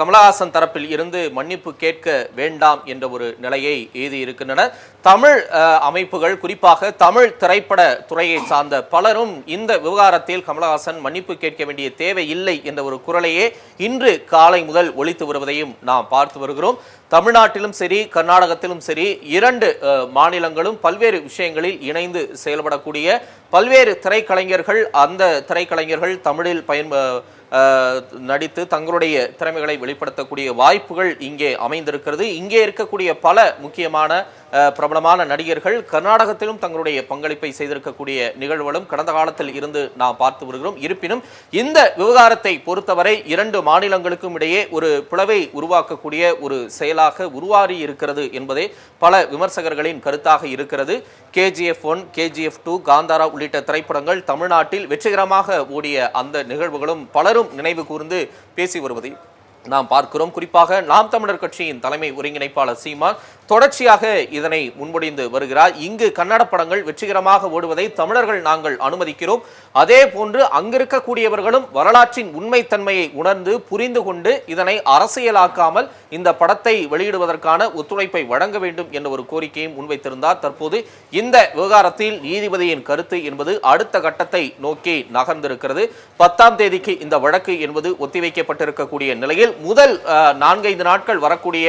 கமலஹாசன் தரப்பில் இருந்து மன்னிப்பு கேட்க வேண்டாம் என்ற ஒரு நிலையை எழுதியிருக்கின்றன இருக்கின்றன. தமிழ் அமைப்புகள் குறிப்பாக தமிழ் திரைப்பட துறையை சார்ந்த பலரும் இந்த விவகாரத்தில் கமலஹாசன் மன்னிப்பு கேட்க வேண்டிய தேவை இல்லை என்ற ஒரு குரலையே இன்று காலை முதல் ஒழித்து வருவதையும் நாம் பார்த்து வருகிறோம். தமிழ்நாட்டிலும் சரி கர்நாடகத்திலும் சரி இரண்டு மாநிலங்களும் பல்வேறு விஷயங்களில் இணைந்து செயல்படக்கூடிய பல்வேறு திரைக்கலைஞர்கள் அந்த திரைக்கலைஞர்கள் தமிழில் பயன் நடித்து தங்களுடைய திறமைகளை வெளிப்படுத்தக்கூடிய வாய்ப்புகள் இங்கே அமைந்திருக்கிறது. இங்கே இருக்கக்கூடிய பல முக்கியமான பிரபலமான நடிகர்கள் கர்நாடகத்திலும் தங்களுடைய பங்களிப்பை செய்திருக்கக்கூடிய நிகழ்வுகளும் கடந்த காலத்தில் இருந்து நாம் பார்த்து வருகிறோம். இருப்பினும் இந்த விவகாரத்தை பொறுத்தவரை இரண்டு மாநிலங்களுக்கும் இடையே ஒரு பிளவை உருவாக்கக்கூடிய ஒரு செயலாக உருவாகி இருக்கிறது என்பதே பல விமர்சகர்களின் கருத்தாக இருக்கிறது. KGF one KGF two Kantara உள்ளிட்ட திரைப்படங்கள் தமிழ்நாட்டில் வெற்றிகரமாக ஓடிய அந்த நிகழ்வுகளும் பலரும் நினைவு கூர்ந்து பேசி வருவதை நாம் பார்க்கிறோம். குறிப்பாக நாம் தமிழர் கட்சியின் தலைமை ஒருங்கிணைப்பாளர் சீமான் தொடர்ச்சியாக இதனை முன்மொழிந்து வருகிறார். இங்கு கன்னட படங்கள் வெற்றிகரமாக ஓடுவதை தமிழர்கள் நாங்கள் அனுமதிக்கிறோம். அதே போன்று அங்கிருக்கக்கூடியவர்களும் வரலாற்றின் உண்மைத்தன்மையை உணர்ந்து புரிந்து கொண்டு இதனை அரசியலாக்காமல் இந்த படத்தை வெளியிடுவதற்கான ஒத்துழைப்பை வழங்க வேண்டும் என்ற ஒரு கோரிக்கையும் முன்வைத்திருந்தார். தற்போது இந்த விவகாரத்தில் நீதிபதியின் கருத்து என்பது அடுத்த கட்டத்தை நோக்கி நகர்ந்திருக்கிறது. பத்தாம் தேதிக்கு இந்த வழக்கு என்பது ஒத்திவைக்கப்பட்டிருக்கக்கூடிய நிலையில் முதல் நான்கைந்து நாட்கள் வரக்கூடிய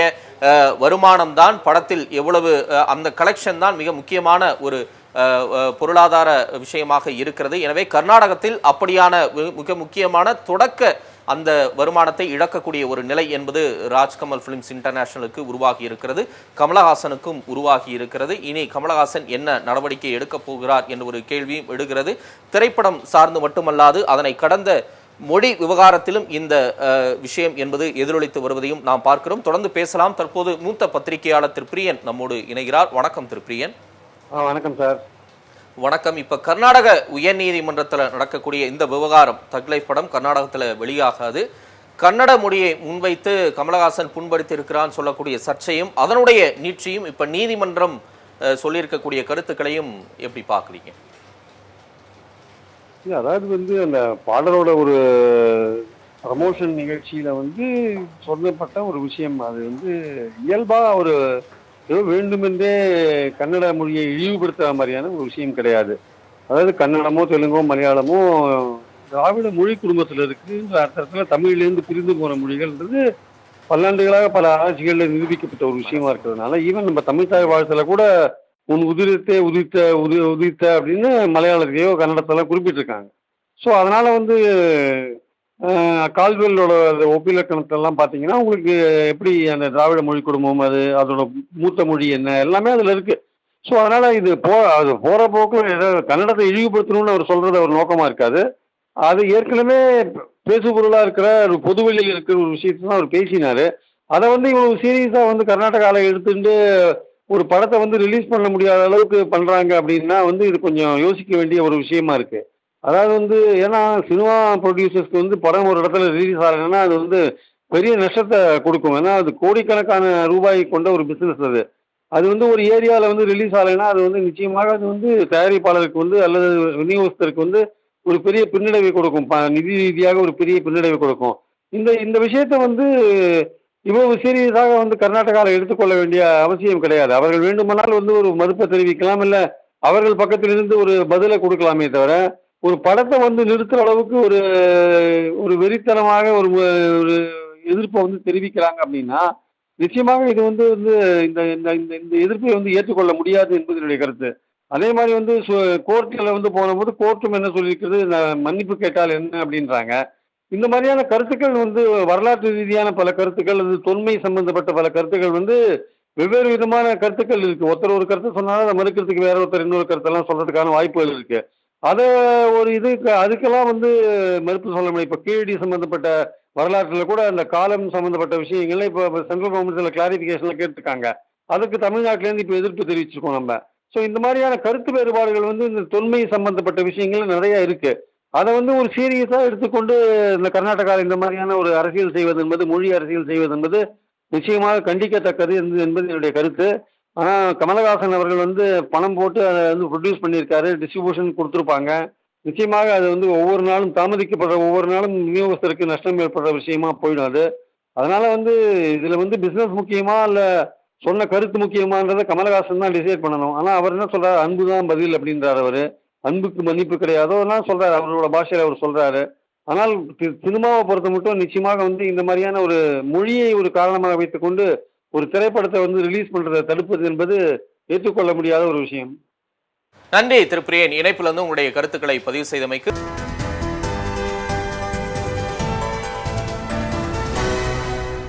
வருமானம் தான் படத்தில் எவ்வளவு அந்த கலெக்ஷன் தான் மிக முக்கியமான ஒரு பொருளாதார விஷயமாக இருக்கிறது. எனவே கர்நாடகத்தில் அப்படியான மிக முக்கியமான தொடக்க அந்த வருமானத்தை இழக்கக்கூடிய ஒரு நிலை என்பது ராஜ்கமல் ஃபிலிம்ஸ் இன்டர்நேஷனலுக்கு உருவாகி இருக்கிறது. கமலஹாசனுக்கும் உருவாகி இருக்கிறது. இனி கமலஹாசன் என்ன நடவடிக்கை எடுக்கப் போகிறார் என்ற ஒரு கேள்வியும் எடுகிறது திரைப்படம் சார்ந்து மட்டுமல்லாது அதனை கடந்த மொழி விவகாரத்திலும் இந்த விஷயம் என்பது எதிரொலித்து வருவதையும் நாம் பார்க்கிறோம். தொடர்ந்து பேசலாம். தற்போது மூத்த பத்திரிகையாளர் திரு பிரியன் நம்மோடு இணைகிறார். வணக்கம் திரு பிரியன். வணக்கம் சார். வணக்கம். இப்ப கர்நாடக உயர்நீதிமன்றத்துல நடக்கக்கூடிய இந்த விவகாரம் தக்லைஃப் படம் கர்நாடகத்துல வெளியாகாது. கன்னட மொழியை முன்வைத்து கமலஹாசன் புண்படுத்தி இருக்கிறான்னு சொல்லக்கூடிய சர்ச்சையும் அதனுடைய நீட்சியும் இப்ப நீதிமன்றம் சொல்லியிருக்கக்கூடிய கருத்துக்களையும் எப்படி பார்க்குறீங்க? அதாவது வந்து அந்த பாடலோட ஒரு ப்ரமோஷன் நிகழ்ச்சியில் வந்து சொல்லப்பட்ட ஒரு விஷயம். அது வந்து இயல்பாக ஒரு ஏதோ வேண்டுமென்றே கன்னட மொழியை இழிவுபடுத்துகிற மாதிரியான ஒரு விஷயம் கிடையாது. அதாவது கன்னடமோ தெலுங்கோ மலையாளமோ திராவிட மொழி குடும்பத்தில் இருக்குன்ற அர்த்தத்தில் தமிழ்லேருந்து பிரிந்து போன மொழிகள்ன்றது பல்லாண்டுகளாக பல ஆராய்ச்சிகளில் நிரூபிக்கப்பட்ட ஒரு விஷயமா இருக்கிறதுனால ஈவன் நம்ம தமிழ் தாய் வாழ்த்துல கூட உன் உதிரத்தை உதித்த உதி உதித்த அப்படின்னு மலையாளத்தையோ கன்னடத்தெல்லாம் குறிப்பிட்டிருக்காங்க. ஸோ அதனால் வந்து அஹ், கால்வெல்லோட அந்த ஒப்பிலக்கணத்தெல்லாம் பார்த்தீங்கன்னா உங்களுக்கு எப்படி அந்த திராவிட மொழி குடும்பம் அது அதோட மூத்த மொழி என்ன எல்லாமே அதில் இருக்குது ஸோ அதனால் இது போ அது போகிற போக்கில் ஏதோ கன்னடத்தை இழிவுபடுத்தணும்னு அவர் சொல்கிறது ஒரு நோக்கமாக இருக்காது. அது ஏற்கனவே பேசுபொருளாக இருக்கிற ஒரு பொதுவெளியில் இருக்கிற ஒரு விஷயத்தை தான் அவர் பேசினார். அதை வந்து இவ்வளவு சீரியஸாக வந்து கர்நாடகாவில் எடுத்துட்டு ஒரு படத்தை வந்து ரிலீஸ் பண்ண முடியாத அளவுக்கு பண்ணுறாங்க அப்படின்னா வந்து இது கொஞ்சம் யோசிக்க வேண்டிய ஒரு விஷயமா இருக்குது அதாவது வந்து ஏன்னா சினிமா ப்ரொடியூசர்ஸ்க்கு வந்து படம் ஒரு இடத்துல ரிலீஸ் ஆகலைன்னா அது வந்து பெரிய நஷ்டத்தை கொடுக்கும். ஏன்னா அது கோடிக்கணக்கான ரூபாய் கொண்ட ஒரு பிஸ்னஸ் அது. அது வந்து ஒரு ஏரியாவில் வந்து ரிலீஸ் ஆகலைன்னா அது வந்து நிச்சயமாக அது வந்து தயாரிப்பாளருக்கு வந்து அல்லது விநியோகஸ்தருக்கு வந்து ஒரு பெரிய பின்னடைவை கொடுக்கும். ப- நிதி ரீதியாக ஒரு பெரிய பின்னடைவை கொடுக்கும். இந்த இந்த விஷயத்த வந்து இவ்வளவு சீரியஸாக வந்து கர்நாடகாவில் எடுத்துக்கொள்ள வேண்டிய அவசியம் கிடையாது. அவர்கள் வேண்டுமானால் வந்து ஒரு மறுப்பை தெரிவிக்கலாம் இல்லை அவர்கள் பக்கத்திலிருந்து ஒரு பதிலை கொடுக்கலாமே தவிர ஒரு படத்தை வந்து நிறுத்துற அளவுக்கு ஒரு ஒரு வெறித்தனமாக ஒரு ஒரு எதிர்ப்பை வந்து தெரிவிக்கிறாங்க அப்படின்னா நிச்சயமாக இது வந்து வந்து இந்த இந்த இந்த இந்த எதிர்ப்பை வந்து ஏற்றுக்கொள்ள முடியாது என்பது என்னுடைய கருத்து. அதே மாதிரி வந்து கோர்ட்டில் வந்து போனபோது கோர்ட்டும் என்ன சொல்லியிருக்கிறது? மன்னிப்பு கேட்டால் என்ன அப்படின்றாங்க. இந்த மாதிரியான கருத்துக்கள் வந்து வரலாற்று ரீதியான பல கருத்துக்கள் அது தொன்மை சம்பந்தப்பட்ட பல கருத்துக்கள் வந்து வெவ்வேறு விதமான கருத்துக்கள் இருக்கு. ஒருத்தர் ஒரு கருத்து சொன்னாலும் அதை மறுக்கிறதுக்கு வேற ஒருத்தர் இன்னொரு கருத்தெல்லாம் சொல்றதுக்கான வாய்ப்புகள் இருக்கு. அதை ஒரு இது அதுக்கெல்லாம் வந்து மறுப்பு சொல்ல முடியும் இப்போ கீழடி சம்பந்தப்பட்ட வரலாற்றில் கூட அந்த காலம் சம்பந்தப்பட்ட விஷயங்கள்ல இப்போ சென்ட்ரல் கவர்மெண்ட்ல கிளாரிபிகேஷன்ல கேட்டிருக்காங்க. அதுக்கு தமிழ்நாட்டிலேருந்து இப்போ எதிர்ப்பு தெரிவிச்சிருக்கோம் நம்ம. ஸோ இந்த மாதிரியான கருத்து வேறுபாடுகள் வந்து இந்த தொன்மை சம்பந்தப்பட்ட விஷயங்கள் நிறைய இருக்குது அதை வந்து ஒரு சீரியஸாக எடுத்துக்கொண்டு இந்த கர்நாடகாவில் இந்த மாதிரியான ஒரு அரசியல் செய்வது என்பது மொழி அரசியல் செய்வது என்பது நிச்சயமாக கண்டிக்கத்தக்கது என்பது என்பது என்னுடைய கருத்து. ஆனால் கமலஹாசன் அவர்கள் வந்து பணம் போட்டு அதை வந்து ப்ரொடியூஸ் பண்ணியிருக்காரு டிஸ்ட்ரிபியூஷன் கொடுத்துருப்பாங்க. நிச்சயமாக அது வந்து ஒவ்வொரு நாளும் தாமதிக்கப்படுற ஒவ்வொரு நாளும் விநியோகஸ்தருக்கு நஷ்டம் ஏற்படுற விஷயமா போயிடும் அது. அதனால வந்து இதில் வந்து பிஸ்னஸ் முக்கியமா இல்லை சொன்ன கருத்து முக்கியமான்றதை கமலஹாசன் தான் டிசைட் பண்ணணும். ஆனால் அவர் என்ன சொல்றாரு? அன்பு தான் பதில் அப்படின்றார் அவர். அன்புக்கு மன்னிப்பு கிடையாதோ எல்லாம் சொல்கிறாரு அவரோட பாஷையில அவர் சொல்றாரு. ஆனால் சினிமாவை பொறுத்த மட்டும் நிச்சயமாக வந்து இந்த மாதிரியான ஒரு மொழியை ஒரு காரணமாக வைத்துக்கொண்டு ஒரு திரைப்படத்தை வந்து ரிலீஸ் பண்றதை தடுப்பது என்பது ஏற்றுக்கொள்ள முடியாத ஒரு விஷயம். நன்றி திரு பிரியன் இணைப்பில் வந்து உங்களுடைய கருத்துக்களை பதிவு செய்தமைக்கு